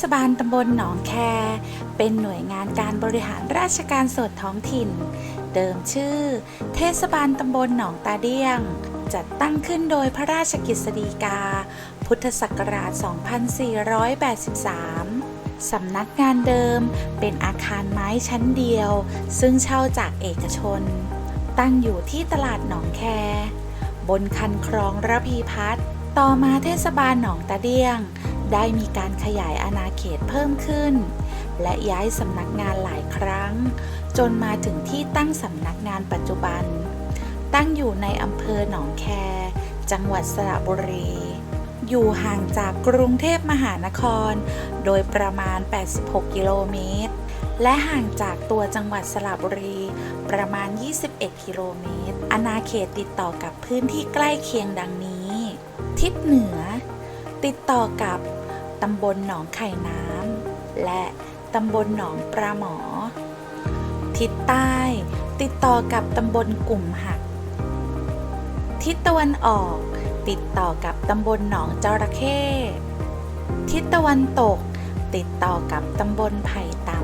ศบาลตำบลหนองแค เป็นหน่วยงานการบริหารราชการส่วนท้องถิ่น เดิมชื่อ เทศบาลตำบลหนองตาเดี้ยง จัดตั้งขึ้นโดยพระราชกิจสีกา พุทธศักราช 2483 สำนักงานเดิมเป็นอาคารไม้ชั้นเดียว ซึ่งเช่าจากเอกชน ตั้งอยู่ที่ตลาดหนองแค บนคันคลองระพีพัฒน์ต่อมาเทศบาลหนองตาเดี้ยง ได้มีการขยายอาณาเขตเพิ่มขึ้น และย้ายสำนักงานหลายครั้ง จนมาถึงที่ตั้งสำนักงานปัจจุบัน ตั้งอยู่ในอำเภอหนองแค จังหวัดสระบุรี อยู่ห่างจากกรุงเทพมหานคร โดยประมาณ 86 กิโลเมตร และห่างจากตัวจังหวัดสระบุรี ประมาณ 21 กิโลเมตร อาณาเขตติดต่อกับพื้นที่ใกล้เคียงดังนี้ ทิศเหนือติดต่อกับ ตำบลหนองไข่น้ำ และตำบลหนองปลาหมอ ทิศใต้ติดต่อกับตำบลกลุ่มหัก ทิศตะวันออก ติดต่อกับตำบลหนองจระเข้ทิศตะวันตก ติดต่อกับตำบลไผ่ต่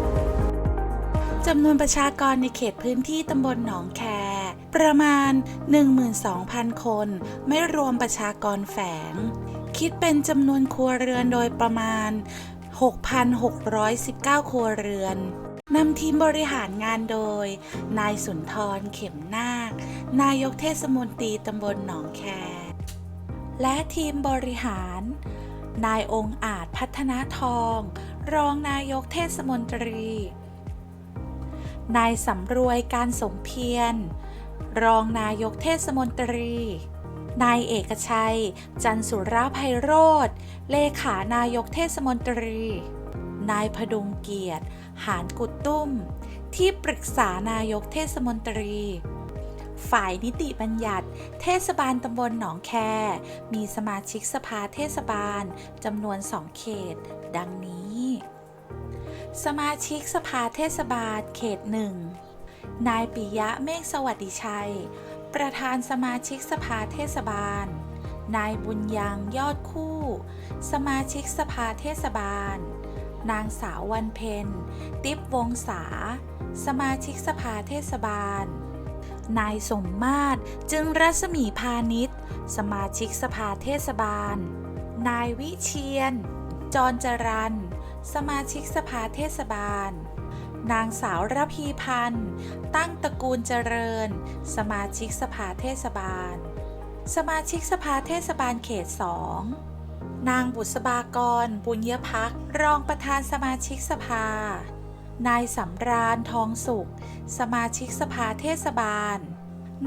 ำจำนวนประชากรในเขตพื้นที่ตำบลหนองแค ประมาณ 12,000 คน ไม่รวมประชากรแฝง คิดเป็นจำนวนครัวเรือนโดยประมาณ 6,619 ครัวเรือนนำทีมบริหารงานโดย นายสุนทรเข็มนาคนายกเทศมนตรีตำบลหนองแค และทีมบริหาร นายองค์อาจพัฒนาทอง รองนายกเทศมนตรี นายสำรวยการสมเพียร รองนายกเทศมนตรี นายเอกชัย จันสุราภัยโรธเลขานายกเทศมนตรี นายพดุงเกียรติ หานกุดตุ้ม ที่ปรึกษานายกเทศมนตรี ฝ่ายนิติบัญญัติ เทศบาลตำบลหนองแค มีสมาชิกสภาเทศบาลจำนวนสองเขต ดังนี้ สมาชิกสภาเทศบาลเขตหนึ่งนายปิยะเมฆสวัสดิชัย ประธานสมาชิกสภาเทศบาล นายบุญยังยอดคู่ สมาชิกสภาเทศบาล นางสาววันเพ็ญติ๊บวงศาสมาชิกสภาเทศบาล นายสมมาตรจึงรัศมีพาณิชย์สมาชิกสภาเทศบาล นายวิเชียน จรจรัน สมาชิกสภาเทศบาล นางสาวระพีพันธ์ ตั้งตระกูลเจริญ สมาชิกสภาเทศบาล สมาชิกสภาเทศบาลเขตสองนางบุษบากร บุญยพักรองประธานสมาชิกสภา นายสำราญทองสุข สมาชิกสภาเทศบาล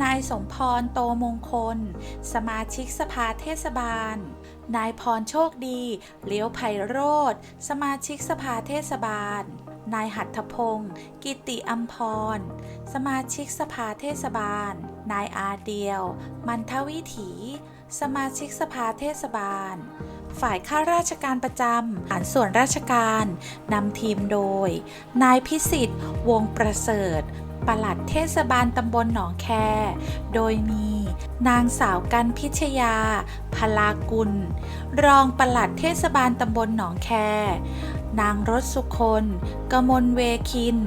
นายสมพรโตมงคล สมาชิกสภาเทศบาล นายพรโชคดี เลี้ยวไพโรธสมาชิกสภาเทศบาล นายหัตถพงศ์กิติอัมพร สมาชิกสภาเทศบาล นายอาเดียว มันทวิถี สมาชิกสภาเทศบาล ฝ่ายข้าราชการประจำฐานส่วนราชการนำทีมโดย นายพิสิทธิ์ วงประเสริฐปลัดเทศบาลตำบลหนองแค โดยมีนางสาวกันพิชยา พลากุล รองปลัดเทศบาลตำบลหนองแค นางรสสุคนกมลเวคิน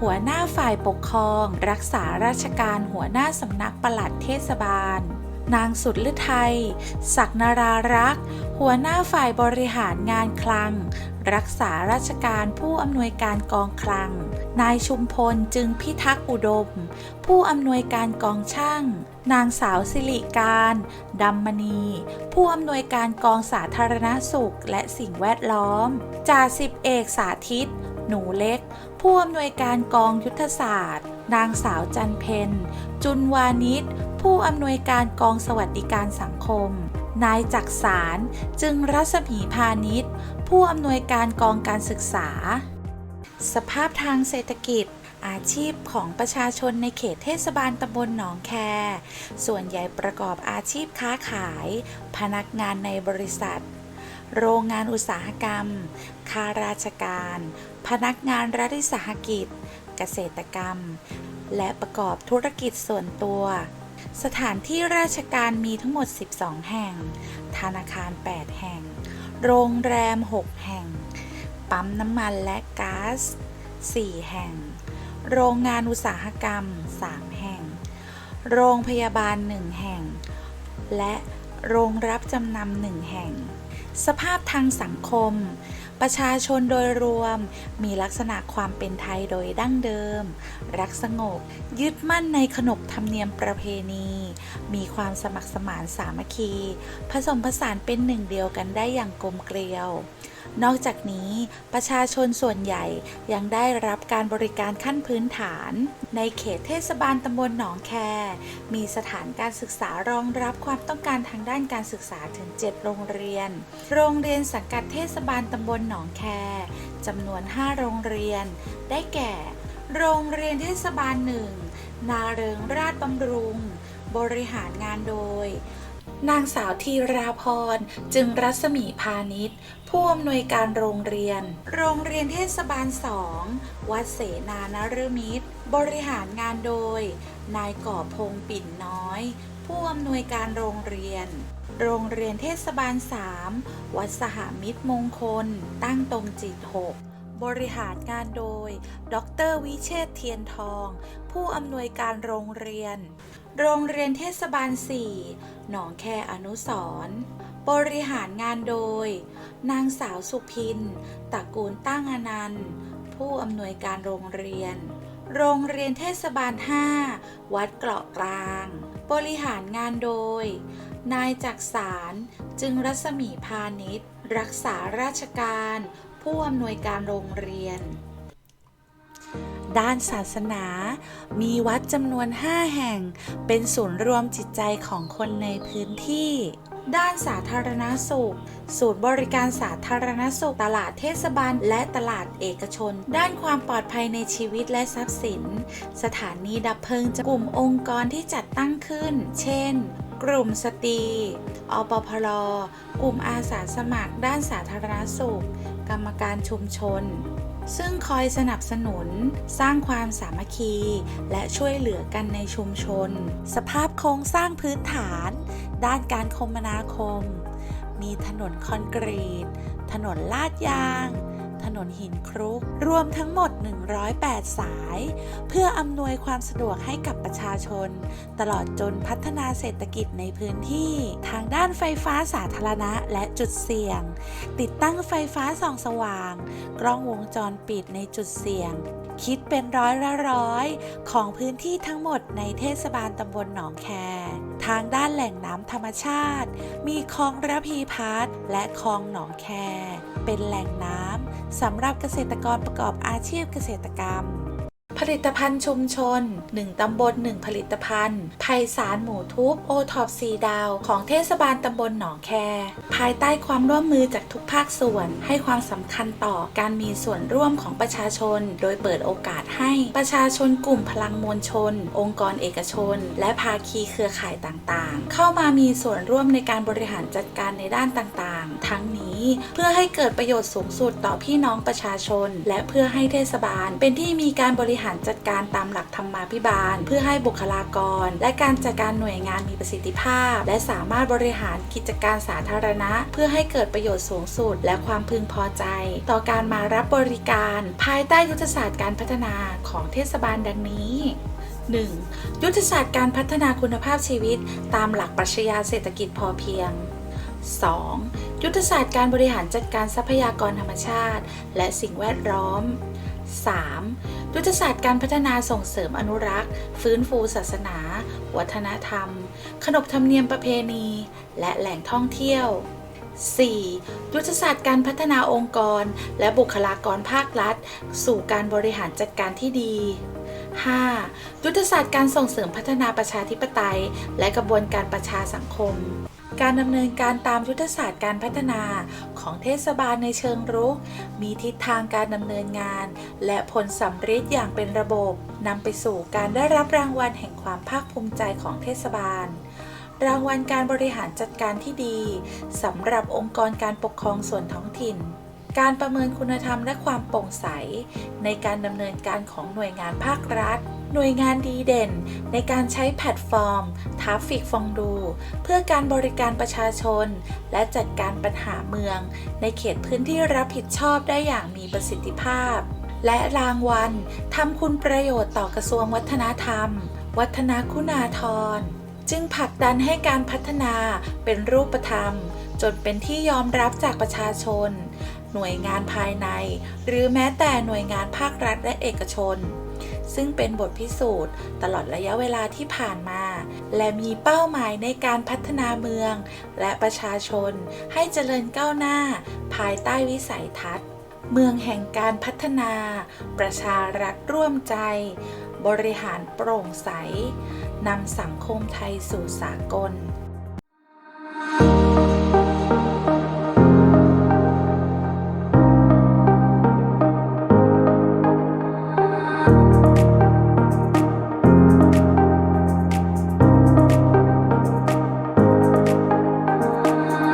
หัวหน้าฝ่ายปกครอง รักษาราชการหัวหน้าสำนักปลัดเทศบาล นางสุดฤทัย ศักนารารักษ์ หัวหน้าฝ่ายบริหารงานคลัง รักษาราชการผู้อำนวยการกองคลัง นายชุมพลจึงพิทักษ์อุดม ผู้อำนวยการกองช่าง นางสาวสิริการดำมณี ผู้อำนวยการกองสาธารณสุขและสิ่งแวดล้อม จ่าสิบเอกสาธิต หนูเล็ก ผู้อำนวยการกองยุทธศาสตร์ นางสาวจันเพนจุนวานิช ผู้อำนวยการกองสวัสดิการสังคม นายจักสารจึงรัศมีพาณิชย์ ผู้อำนวยการกองการศึกษา สภาพทางเศรษฐกิจอาชีพของประชาชนในเขตเทศบาลตำบลหนองแค ส่วนใหญ่ประกอบอาชีพค้าขาย พนักงานในบริษัท โรงงานอุตสาหกรรม ข้าราชการ พนักงานรัฐวิสาหกิจ เกษตรกรรม และประกอบธุรกิจส่วนตัว สถานที่ราชการมีทั้งหมด 12 แห่ง ธนาคาร 8 แห่ง โรงแรม 6 แห่ง ปั๊มน้ำมันและก๊าซ 4 แห่ง โรงงานอุตสาหกรรม 3 แห่ง โรงพยาบาล 1 แห่ง และโรงรับจำนำหนึ่งแห่ง สภาพทางสังคม ประชาชนโดยรวมมีลักษณะความเป็นไทยโดยดั้งเดิม รักสงบ ยึดมั่นในขนบธรรมเนียมประเพณี มีความสมัครสมานสามัคคี ผสมผสานเป็นหนึ่งเดียวกันได้อย่างกลมเกลียวนอกจากนี้ประชาชนส่วนใหญ่ยังได้รับการบริการขั้นพื้นฐาน ในเขตเทศบาลตำบลหนองแค มีสถานการศึกษารองรับความต้องการทางด้านการศึกษาถึง 7 โรงเรียน โรงเรียนสังกัดเทศบาลตำบลหนองแคจำนวน 5 โรงเรียน ได้แก่ โรงเรียนเทศบาลหนึ่ง นาเริงราชบำรุง บริหารงานโดย นางสาวธีราพร จึงรัศมีพาณิชย์ ผู้อำนวยการโรงเรียน โรงเรียนเทศบาลสอง วัดเสนานฤมิตร บริหารงานโดย นายก่อพงปิ่นน้อย ผู้อำนวยการโรงเรียน โรงเรียนเทศบาล 3 วัดสหมิตรมงคล ตั้งตรงจิต 6 บริหารงานโดย ดรวิเชษเทียนทอง ผู้อำนวยการโรงเรียน โรงเรียนเทศบาล 4 หนองแคอนุสรบริหารงานโดย นางสาวสุพินตระกูลตั้งอนันต์ ผู้อำนวยการโรงเรียน โรงเรียนเทศบาล 5 วัดเกราะกลาง บริหารงานโดย นายจักสารจึงรัศมีพาณิชย์ รักษาราชการ ผู้อำนวยการโรงเรียน ด้านศาสนา มีวัดจำนวน 5 แห่ง เป็นศูนย์รวมจิตใจของคนในพื้นที่ ด้านสาธารณสุข ศูนย์บริการสาธารณสุข ตลาดเทศบาล และตลาดเอกชน ด้านความปลอดภัยในชีวิตและทรัพย์สิน สถานีดับเพลิงจากกลุ่มองค์กรที่จัดตั้งขึ้น เช่น กลุ่มสตรีอปพลกลุ่มอาสาสมัคร ด้านสาธารณสุข กรรมการชุมชนซึ่งคอยสนับสนุน สร้างความสามัคคี และช่วยเหลือกันในชุมชน สภาพโครงสร้างพื้นฐาน ด้านการคมนาคม มีถนนคอนกรีต ถนนลาดยาง ถนนหินครุก รวมทั้งหมด 108 สาย เพื่ออำนวยความสะดวกให้กับประชาชน ตลอดจนพัฒนาเศรษฐกิจในพื้นที่ ทางด้านไฟฟ้าสาธารณะและจุดเสี่ยง ติดตั้งไฟฟ้าส่องสว่าง กล้องวงจรปิดในจุดเสี่ยง คิดเป็นร้อยละร้อย ของพื้นที่ทั้งหมดในเทศบาลตำบลหนองแค ทางด้านแหล่งน้ำธรรมชาติ มีคลองระพีพัฒและคลองหนองแค เป็นแหล่งน้ำสำหรับเกษตรกรประกอบอาชีพเกษตรกรรม ผลิตภัณฑ์ชุมชน 1 ตำบล 1 ผลิตภัณฑ์ไพศาลหมูทุบโอท็อปสีดาว ของเทศบาลตำบลหนองแค ภายใต้ความร่วมมือจากทุกภาคส่วน ให้ความสำคัญต่อการมีส่วนร่วมของประชาชน โดยเปิดโอกาสให้ประชาชนกลุ่มพลังมวลชน องค์กรเอกชน และภาคีเครือข่ายต่างๆ เข้ามามีส่วนร่วมในการบริหารจัดการในด้านต่างๆ ทั้ง นี้เพื่อให้เกิดประโยชน์สูงสุดต่อพี่น้องประชาชน และเพื่อให้เทศบาล เป็นที่มีการบริหารจัดการตามหลักธรรมาภิบาล เพื่อให้บุคลากร และการจัดการหน่วยงานมีประสิทธิภาพ และสามารถบริหารกิจการสาธารณะ เพื่อให้เกิดประโยชน์สูงสุด และความพึงพอใจ ต่อการมารับบริการ ภายใต้ยุทธศาสตร์การพัฒนาของเทศบาลดังนี้ 1. ยุทธศาสตร์การพัฒนาคุณภาพชีวิต ตามหลักปรัชญาเศรษฐกิจพอเพียง 2. ยุทธศาสตร์การบริหารจัดการทรัพยากรธรรมชาติ และสิ่งแวดล้อม 3. ยุทธศาสตร์การพัฒนาส่งเสริมอนุรักษ์ ฟื้นฟูศาสนา วัฒนธรรม ขนบธรรมเนียมประเพณี และแหล่งท่องเที่ยว 4. ยุทธศาสตร์การพัฒนาองค์กร และบุคลากรภาครัฐ สู่การบริหารจัดการที่ดี 5. ยุทธศาสตร์การส่งเสริมพัฒนาประชาธิปไตย และกระบวนการประชาสังคม การดำเนินการตามยุทธศาสตร์การพัฒนาของเทศบาลในเชิงรุก มีทิศทางการดำเนินงาน และผลสำฤทธิ์อย่างเป็นระบบนำไปสู่การได้รับรางวัลแห่งความภาคภูมิใจของเทศบาล รางวัลการบริหารจัดการที่ดีสำหรับองค์กรการปกครองส่วนท้องถิ่น การประเมินคุณธรรมและความโปร่งใส ในการดำเนินการของหน่วยงานภาครัฐ หน่วยงานดีเด่น ในการใช้แพลตฟอร์มทราฟฟิกฟองดู เพื่อการบริการประชาชน และจัดการปัญหาเมือง ในเขตพื้นที่รับผิดชอบได้อย่างมีประสิทธิภาพ และรางวัลทำคุณประโยชน์ต่อกระทรวงวัฒนธรรม วัฒนคุณาธรจึงผลักดันให้การพัฒนาเป็นรูปธรรม จนเป็นที่ยอมรับจากประชาชน หน่วยงานภายใน หรือแม้แต่หน่วยงานภาครัฐและเอกชน ซึ่งเป็นบทพิสูจน์ ตลอดระยะเวลาที่ผ่านมา และมีเป้าหมายในการพัฒนาเมือง และประชาชนให้เจริญก้าวหน้า ภายใต้วิสัยทัศน์ เมืองแห่งการพัฒนา ประชารัฐร่วมใจ บริหารโปร่งใสนำสังคมไทยสู่สากล